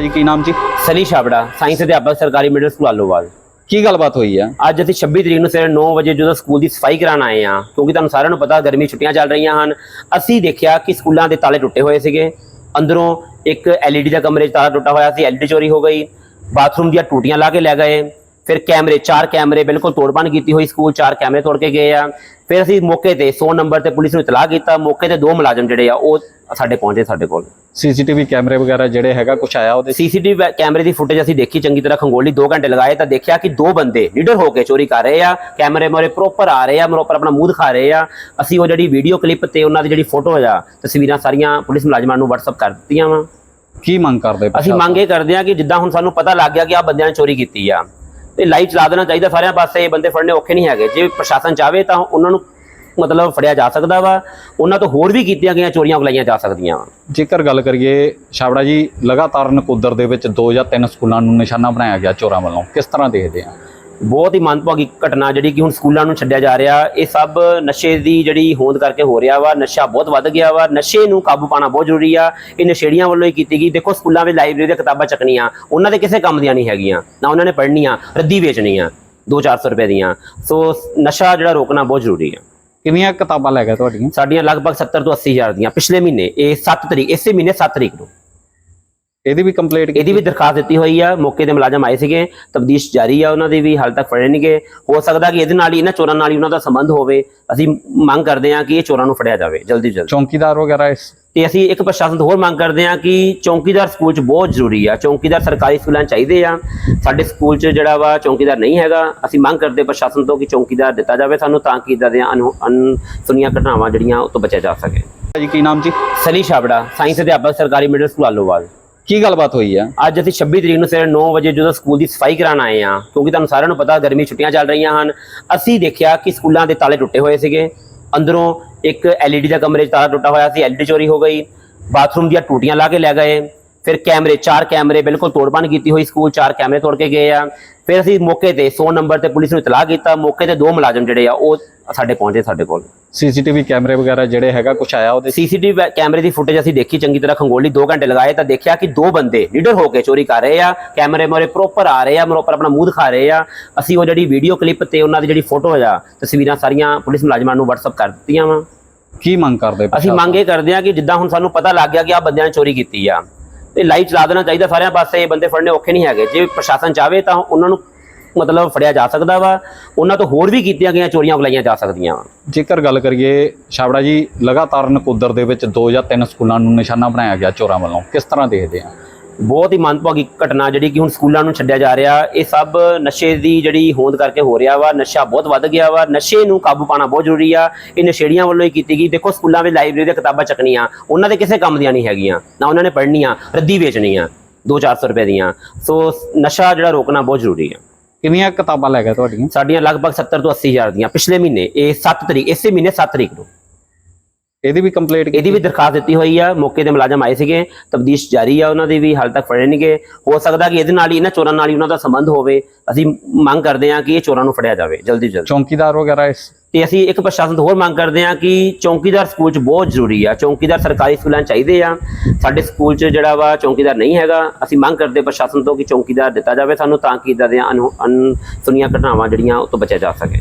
ਜੀ ਕੀ ਨਾਮ ਜੀ? ਸਨੀ ਛਾਬੜਾ ਸਾਇੰਸ ਅਧਿਆਪਕ ਸਰਕਾਰੀ ਮਿਡਲ ਸਕੂਲ ਆਲੋਵਾਲ। ਕੀ ਗੱਲਬਾਤ ਹੋਈ ਆ? ਅੱਜ ਅਸੀਂ 26 ਤਰੀਕ ਨੂੰ ਸਵੇਰੇ 9 ਵਜੇ ਜਦੋਂ ਸਕੂਲ ਦੀ ਸਫ਼ਾਈ ਕਰਾਉਣ ਆਏ ਆ ਕਿਉਂਕਿ ਤੁਹਾਨੂੰ ਸਾਰਿਆਂ ਨੂੰ ਪਤਾ ਗਰਮੀ ਛੁੱਟੀਆਂ ਚੱਲ ਰਹੀਆਂ ਹਨ ਅਸੀਂ ਦੇਖਿਆ ਕਿ ਸਕੂਲਾਂ ਦੇ ਤਾਲੇ ਟੁੱਟੇ ਹੋਏ ਸੀਗੇ। ਅੰਦਰੋਂ ਇੱਕ ਐਲਈਡੀ ਦਾ ਕਮਰੇ 'ਚ ਤਾਲਾ ਟੁੱਟਾ ਹੋਇਆ ਸੀ ਐਲਈਡੀ ਚੋਰੀ ਹੋ ਗਈ। ਬਾਥਰੂਮ ਦੀਆਂ ਟੂਟੀਆਂ ਲਾ ਕੇ ਲੈ ਗਏ। ਫਿਰ ਕੈਮਰੇ ਚਾਰ ਕੈਮਰੇ ਬਿਲਕੁਲ ਤੋੜਪਾਣ ਕੀਤੀ ਹੋਈ ਸਕੂਲ ਚਾਰ ਕੈਮਰੇ ਤੋੜ ਕੇ ਗਏ ਆ। ਫਿਰ ਅਸੀਂ ਮੌਕੇ ਤੇ 100 ਨੰਬਰ ਤੇ ਪੁਲਿਸ ਨੂੰ ਇਤਲਾਹ ਕੀਤਾ। ਮੌਕੇ ਤੇ ਦੋ ਮੁਲਾਜ਼ਮ ਜਿਹੜੇ ਆ ਉਹ ਸਾਡੇ ਪਹੁੰਚੇ ਸਾਡੇ ਕੋਲ। ਸੀਸੀਟੀਵੀ ਕੈਮਰੇ ਵਗੈਰਾ ਜਿਹੜੇ ਹੈਗਾ ਕੁਛ ਆਇਆ ਉਹਦੇ? ਸੀਸੀਟੀਵੀ ਕੈਮਰੇ ਦੀ ਫੁਟੇਜ ਅਸੀਂ ਦੇਖੀ ਚੰਗੀ ਤਰ੍ਹਾਂ ਖੰਗੋਲੀ 2 ਘੰਟੇ ਲਗਾਏ ਤਾਂ ਦੇਖਿਆ ਕਿ ਦੋ ਬੰਦੇ ਲੀਡਰ ਹੋ ਕੇ ਚੋਰੀ ਕਰ ਰਹੇ ਆ। ਕੈਮਰੇ ਮੋਰੇ ਪ੍ਰੋਪਰ ਆ ਰਹੇ ਆ ਪ੍ਰੋਪਰ ਆਪਣਾ ਮੂੰਹ ਦਿਖਾ ਰਹੇ ਆ। ਅਸੀਂ ਉਹ ਜਿਹੜੀ ਵੀਡੀਓ ਕਲਿੱਪ ਤੇ ਉਹਨਾਂ ਦੀ ਜਿਹੜੀ ਫੋਟੋ ਆ ਤਸਵੀਰਾਂ ਸਾਰੀਆਂ ਪੁਲਿਸ ਮੁਲਾਜ਼ਮਾਂ ਨੂੰ WhatsApp ਕਰ ਦਿੱਤੀਆਂ ਵਾ। ਕੀ ਮੰਗ ਕਰਦੇ ਅਸੀਂ? ਮੰਗ ਇਹ ਕਰਦੇ ਆ ਕਿ ਜਿੱਦਾਂ ਹੁਣ ਸਾਨੂੰ ਪਤਾ ਲੱਗ ਗਿਆ ਕਿ ਆ ਬੰਦਿਆਂ ਨੇ ਚੋਰੀ ਕੀਤੀ ਆ। ਤੇ ਲਾਈਵ ਚਲਾ ਦੇਣਾ ਚਾਹੀਦਾ ਸਾਰਿਆਂ ਪਾਸੇ, ਇਹ ਬੰਦੇ ਫੜਨੇ ਔਖੇ ਨਹੀਂ ਹੈਗੇ। ਜੇ ਪ੍ਰਸ਼ਾਸਨ ਚਾਹਵੇ ਤਾਂ ਉਹਨਾਂ ਨੂੰ ਮਤਲਬ ਫੜਿਆ ਜਾ ਸਕਦਾ ਵਾ। ਉਹਨਾਂ ਤੋਂ ਹੋਰ ਵੀ ਕੀਤੀਆਂ ਗਈਆਂ, ਚੋਰੀਆਂ ਬੁਲਾਈਆਂ ਜਾ ਸਕਦੀਆਂ। ਵਾ ਜੇਕਰ ਗੱਲ ਕਰੀਏ, ਛਾਬੜਾ ਜੀ, ਲਗਾਤਾਰ ਨਕੋਦਰ ਦੇ ਵਿੱਚ ਦੋ ਜਾਂ ਤਿੰਨ ਸਕੂਲਾਂ ਨੂੰ ਨਿਸ਼ਾਨਾ ਬਣਾਇਆ ਗਿਆ ਚੋਰਾਂ ਵੱਲੋਂ। ਕਿਸ ਤਰ੍ਹਾਂ ਦੇਖਦੇ ਆ? ਬਹੁਤ ਹੀ ਮੰਦਭਾਗੀ ਘਟਨਾ ਜਿਹੜੀ ਕਿ ਹੁਣ ਸਕੂਲਾਂ ਨੂੰ ਛੱਡਿਆ ਜਾ ਰਿਹਾ। ਇਹ ਸਭ ਨਸ਼ੇ ਦੀ ਜਿਹੜੀ ਹੋਂਦ ਕਰਕੇ ਹੋ ਰਿਹਾ ਵਾ। ਨਸ਼ਾ ਬਹੁਤ ਵੱਧ ਗਿਆ ਵਾ। ਨਸ਼ੇ ਨੂੰ ਕਾਬੂ ਪਾਣਾ ਬਹੁਤ ਜ਼ਰੂਰੀ ਆ। ਇਹ ਨਸ਼ੇੜੀਆਂ ਵੱਲੋਂ ਹੀ ਕੀਤੀ ਗਈ। ਦੇਖੋ ਸਕੂਲਾਂ ਵਿੱਚ ਲਾਇਬ੍ਰੇਰੀ ਦੀਆਂ ਕਿਤਾਬਾਂ ਚੱਕਣੀਆਂ। ਉਹਨਾਂ ਦੇ ਕਿਸੇ ਕੰਮ ਦੀਆਂ ਨਹੀਂ ਹੈਗੀਆਂ। ਨਾ ਉਹਨਾਂ ਨੇ ਪੜ੍ਹਨੀਆਂ। ਰੱਦੀ ਵੇਚਣੀਆਂ। 2-400 ਰੁਪਏ ਦੀਆਂ। ਸੋ ਨਸ਼ਾ ਜਿਹੜਾ ਰੋਕਣਾ ਬਹੁਤ ਜ਼ਰੂਰੀ ਆ। ਕਿੰਨੀਆਂ ਕਿਤਾਬਾਂ ਲੈ ਗਏ ਤੁਹਾਡੀਆਂ? ਸਾਡੀਆਂ ਲਗਭਗ 70 ਤੋਂ 80 ਹਜ਼ਾਰ ਦੀਆਂ। ਪਿਛਲੇ ਮਹੀਨੇ ਇਹ 7 ਤਰੀਕ ਇਸੇ ਮਹੀਨੇ 7 ਤਰੀਕ ਨੂੰ। ਇਹਦੀ ਵੀ ਕੰਪਲੀਟ ਇਹਦੀ ਵੀ ਦਰਖਾਸਤ ਦਿੱਤੀ ਹੋਈ ਆ ਮੌਕੇ ਤੇ ਮੁਲਾਜ਼ਮ ਆਏ ਸੀਗੇ ਤਬਦੀਸ਼ ਜਾਰੀ ਆ ਉਹਨਾਂ ਦੀ ਵੀ ਹਾਲ ਤੱਕ ਫੜੇ ਨਹੀਂਗੇ। ਹੋ ਸਕਦਾ ਕਿ ਇਹਦੇ ਨਾਲ ਹੀ ਇਹਨਾਂ ਚੋਰਾਂ ਨਾਲ ਹੀ ਉਹਨਾਂ ਦਾ ਸੰਬੰਧ ਹੋਵੇ। ਅਸੀਂ ਮੰਗ ਕਰਦੇ ਹਾਂ ਕਿ ਇਹ ਚੋਰਾਂ ਨੂੰ ਫੜਿਆ ਜਾਵੇ ਜਲਦੀ ਜਲਦੀ। ਚੌਂਕੀਦਾਰ ਵਗੈਰਾ ਇਸ ਤੇ ਅਸੀਂ ਇੱਕ ਪ੍ਰਸ਼ਾਸਨ ਤੋਂ ਹੋਰ ਮੰਗ ਕਰਦੇ ਹਾਂ ਕਿ ਚੌਂਕੀਦਾਰ ਸਕੂਲ 'ਚ ਬਹੁਤ ਜ਼ਰੂਰੀ ਆ। ਚੌਂਕੀਦਾਰ ਸਰਕਾਰੀ ਸਕੂਲਾਂ ਚਾਹੀਦੇ ਆ। ਸਾਡੇ ਸਕੂਲ 'ਚ ਜਿਹੜਾ ਵਾ ਚੌਂਕੀਦਾਰ ਨਹੀਂ ਹੈਗਾ ਅਸੀਂ ਮੰਗ ਕਰਦੇ ਪ੍ਰਸ਼ਾਸਨ ਤੋਂ ਕਿ ਚੌਂਕੀਦਾਰ ਦਿੱਤਾ ਜਾਵੇ ਸਾਨੂੰ ਤਾਂ ਕਿ ਇਦਾਂ ਦੀਆਂ ਅਨ ਅਨਸੁਣੀਆਂ ਘਟਨਾਵਾਂ ਜਿਹੜੀਆਂ ਉਹ ਤੋਂ ਬਚਿਆ ਜਾ ਸਕੇ। ਜੀ ਕੀ ਨਾਮ ਜੀ? ਸਨੀ ਛਾਬੜਾ ਸਾਇੰਸ ਅਧਿਆਪਕ ਸਰਕਾਰੀ ਮਿਡਲ ਸਕੂਲ ਆਲੋਵਾਲ। ਕੀ ਗੱਲਬਾਤ ਹੋਈ ਆ? ਅੱਜ ਅਸੀਂ 26 ਤਰੀਕ ਨੂੰ ਸਵੇਰੇ 9 ਵਜੇ ਜਦੋਂ ਸਕੂਲ ਦੀ ਸਫ਼ਾਈ ਕਰਾਉਣ ਆਏ ਆ ਕਿਉਂਕਿ ਤੁਹਾਨੂੰ ਸਾਰਿਆਂ ਨੂੰ ਪਤਾ ਗਰਮੀ ਛੁੱਟੀਆਂ ਚੱਲ ਰਹੀਆਂ ਹਨ, ਅਸੀਂ ਦੇਖਿਆ ਕਿ ਸਕੂਲਾਂ ਦੇ ਤਾਲੇ ਟੁੱਟੇ ਹੋਏ ਸੀਗੇ। ਅੰਦਰੋਂ ਇੱਕ ਐਲਈਡੀ ਦਾ ਕਮਰੇ 'ਚ ਤਾਲਾ ਟੁੱਟਾ ਹੋਇਆ ਸੀ ਐਲਈਡੀ ਚੋਰੀ ਹੋ ਗਈ। ਬਾਥਰੂਮ ਦੀਆਂ ਟੂਟੀਆਂ ਲਾ ਕੇ ਲੈ ਗਏ। ਫਿਰ ਕੈਮਰੇ, ਚਾਰ ਕੈਮਰੇ ਬਿਲਕੁਲ ਤੋੜਪਾਣ ਕੀਤੀ ਹੋਈ ਸਕੂਲ, ਚਾਰ ਕੈਮਰੇ ਤੋੜ ਕੇ ਗਏ ਆ। ਫਿਰ ਅਸੀਂ ਮੌਕੇ ਤੇ 100 ਨੰਬਰ ਤੇ ਪੁਲਿਸ ਨੂੰ ਇਤਲਾਹ ਕੀਤਾ ਮੌਕੇ ਤੇ ਦੋ ਮੁਲਾਜ਼ਮ ਜਿਹੜੇ ਆ ਉਹ ਸਾਡੇ ਪਹੁੰਚੇ ਸਾਡੇ ਕੋਲ ਸੀਸੀਟੀਵੀ ਕੈਮਰੇ ਵਗੈਰਾ ਜਿਹੜੇ ਹੈਗਾ ਕੁਛ ਆਇਆ ਉਹਦੇ? ਸੀਸੀਟੀਵੀ ਕੈਮਰੇ ਦੀ ਫੁਟੇਜ ਅਸੀਂ ਦੇਖੀ ਚੰਗੀ ਤਰ੍ਹਾਂ ਖੰਗੋਲੀ 2 ਘੰਟੇ ਲਗਾਏ ਤਾਂ ਦੇਖਿਆ ਕਿ ਦੋ ਬੰਦੇ ਲੀਡਰ ਹੋ ਕੇ ਚੋਰੀ ਕਰ ਰਹੇ ਆ ਕੈਮਰੇ ਮੋਰੇ ਪ੍ਰੋਪਰ ਆ ਰਹੇ ਆ ਪ੍ਰੋਪਰ ਆਪਣਾ ਮੂੰਹ ਦਿਖਾ ਰਹੇ ਆ ਅਸੀਂ ਉਹ ਜਿਹੜੀ ਵੀਡੀਓ ਕਲਿੱਪ ਤੇ ਉਹਨਾਂ ਦੀ ਜਿਹੜੀ ਫੋਟੋ ਆ ਤਸਵੀਰਾਂ ਸਾਰੀਆਂ ਪੁਲਿਸ ਮੁਲਾਜ਼ਮਾਂ ਨੂੰ WhatsApp ਕਰ ਦਿੱਤੀਆਂ ਵਾ ਕੀ ਮੰਗ ਕਰਦੇ ਅਸੀਂ? ਮੰਗ ਕਰਦੇ ਆ ਕਿ ਜਿੱਦਾਂ ਹੁਣ ਸਾਨੂੰ ਪਤਾ ਲੱਗ ਗਿਆ ਕਿ ਆ ਬੰਦਿਆਂ ਨੇ ਚੋਰੀ ਕੀਤੀ ਆ ਤੇ ਲਾਈਵ ਚਲਾ ਦੇਣਾ ਚਾਹੀਦਾ ਸਾਰਿਆਂ ਪਾਸੇ ਇਹ ਬੰਦੇ ਫੜਨੇ ਔਖੇ ਨਹੀਂ ਹੈਗੇ। ਜੇ ਪ੍ਰਸ਼ਾਸਨ ਚਾਹਵੇ ਤਾਂ ਉਹਨਾਂ ਨੂੰ ਮਤਲਬ ਫੜਿਆ ਜਾ ਸਕਦਾ ਵਾ। ਉਹਨਾਂ ਤੋਂ ਹੋਰ ਵੀ ਕੀਤੀਆਂ ਗਈਆਂ ਚੋਰੀਆਂ ਬੁਲਾਈਆਂ ਜਾ ਸਕਦੀਆਂ। ਵਾ ਜੇਕਰ ਗੱਲ ਕਰੀਏ, ਛਾਬੜਾ ਜੀ, ਲਗਾਤਾਰ ਨਕੋਦਰ ਦੇ ਵਿੱਚ ਦੋ ਜਾਂ ਤਿੰਨ ਸਕੂਲਾਂ ਨੂੰ ਨਿਸ਼ਾਨਾ ਬਣਾਇਆ ਗਿਆ ਚੋਰਾਂ ਵੱਲੋਂ। ਕਿਸ ਤਰ੍ਹਾਂ ਦੇਖਦੇ ਆ? ਬਹੁਤ ਹੀ ਮੰਦਭਾਗੀ ਘਟਨਾ ਜਿਹੜੀ ਕਿ ਹੁਣ ਸਕੂਲਾਂ ਨੂੰ ਛੱਡਿਆ ਜਾ ਰਿਹਾ। ਇਹ ਸਭ ਨਸ਼ੇ ਦੀ ਜਿਹੜੀ ਹੋਂਦ ਕਰਕੇ ਹੋ ਰਿਹਾ ਵਾ। ਨਸ਼ਾ ਬਹੁਤ ਵੱਧ ਗਿਆ ਵਾ। ਨਸ਼ੇ ਨੂੰ ਕਾਬੂ ਪਾਣਾ ਬਹੁਤ ਜ਼ਰੂਰੀ ਆ। ਇਹ ਨਸ਼ੇੜੀਆਂ ਵੱਲੋਂ ਹੀ ਕੀਤੀ ਗਈ। ਦੇਖੋ ਸਕੂਲਾਂ ਵਿੱਚ ਲਾਇਬ੍ਰੇਰੀ ਦੀਆਂ ਕਿਤਾਬਾਂ ਚੱਕਣੀਆਂ। ਉਹਨਾਂ ਦੇ ਕਿਸੇ ਕੰਮ ਦੀਆਂ ਨਹੀਂ ਹੈਗੀਆਂ। ਨਾ ਉਹਨਾਂ ਨੇ ਪੜ੍ਹਨੀਆਂ ਰੱਦੀ ਵੇਚਣੀਆਂ 2-400 ਰੁਪਏ ਦੀਆਂ। ਸੋ ਨਸ਼ਾ ਜਿਹੜਾ ਰੋਕਣਾ ਬਹੁਤ ਜ਼ਰੂਰੀ ਆ। ਕਿੰਨੀਆਂ ਕਿਤਾਬਾਂ ਲੈ ਗਏ ਤੁਹਾਡੀਆਂ? ਸਾਡੀਆਂ ਲਗਭਗ 70 ਤੋਂ 80 ਹਜ਼ਾਰ ਦੀਆਂ। ਪਿਛਲੇ ਮਹੀਨੇ ਇਹ 7 ਤਰੀਕ ਇਸੇ ਮਹੀਨੇ 7 ਤਰੀਕ ਨੂੰ। ਇਹਦੀ ਵੀ ਕੰਪਲੀਟ ਇਹਦੀ ਵੀ ਦਰਖਾਸਤ ਦਿੱਤੀ ਹੋਈ ਆ ਮੌਕੇ ਤੇ ਮੁਲਾਜ਼ਮ ਆਏ ਸੀਗੇ ਤਬਦੀਸ਼ ਜਾਰੀ ਆ ਉਹਨਾਂ ਦੀ ਵੀ ਹਾਲ ਤੱਕ ਫੜੇ ਨਹੀਂਗੇ। ਹੋ ਸਕਦਾ ਕਿ ਇਹਦੇ ਨਾਲ ਹੀ ਇਹਨਾਂ ਚੋਰਾਂ ਨਾਲ ਹੀ ਉਹਨਾਂ ਦਾ ਸੰਬੰਧ ਹੋਵੇ। ਅਸੀਂ ਮੰਗ ਕਰਦੇ ਹਾਂ ਕਿ ਇਹ ਚੋਰਾਂ ਨੂੰ ਫੜਿਆ ਜਾਵੇ ਜਲਦੀ ਜਲਦੀ। ਚੌਂਕੀਦਾਰ ਵਗੈਰਾ ਇਸ ਤੇ ਅਸੀਂ ਇੱਕ ਪ੍ਰਸ਼ਾਸਨ ਤੋਂ ਹੋਰ ਮੰਗ ਕਰਦੇ ਹਾਂ ਕਿ ਚੌਂਕੀਦਾਰ ਸਕੂਲ 'ਚ ਬਹੁਤ ਜ਼ਰੂਰੀ ਆ। ਚੌਂਕੀਦਾਰ ਸਰਕਾਰੀ ਸਕੂਲਾਂ ਚਾਹੀਦੇ ਆ। ਸਾਡੇ ਸਕੂਲ 'ਚ ਜਿਹੜਾ ਵਾ ਚੌਂਕੀਦਾਰ ਨਹੀਂ ਹੈਗਾ ਅਸੀਂ ਮੰਗ ਕਰਦੇ ਪ੍ਰਸ਼ਾਸਨ ਤੋਂ ਕਿ ਚੌਂਕੀਦਾਰ ਦਿੱਤਾ ਜਾਵੇ ਸਾਨੂੰ ਤਾਂ ਕਿ ਇਦਾਂ ਦੀਆਂ ਅਨ ਅਨਸੁਣੀਆਂ ਘਟਨਾਵਾਂ ਜਿਹੜੀਆਂ ਉਹ ਤੋਂ ਬਚਿਆ ਜਾ ਸਕੇ।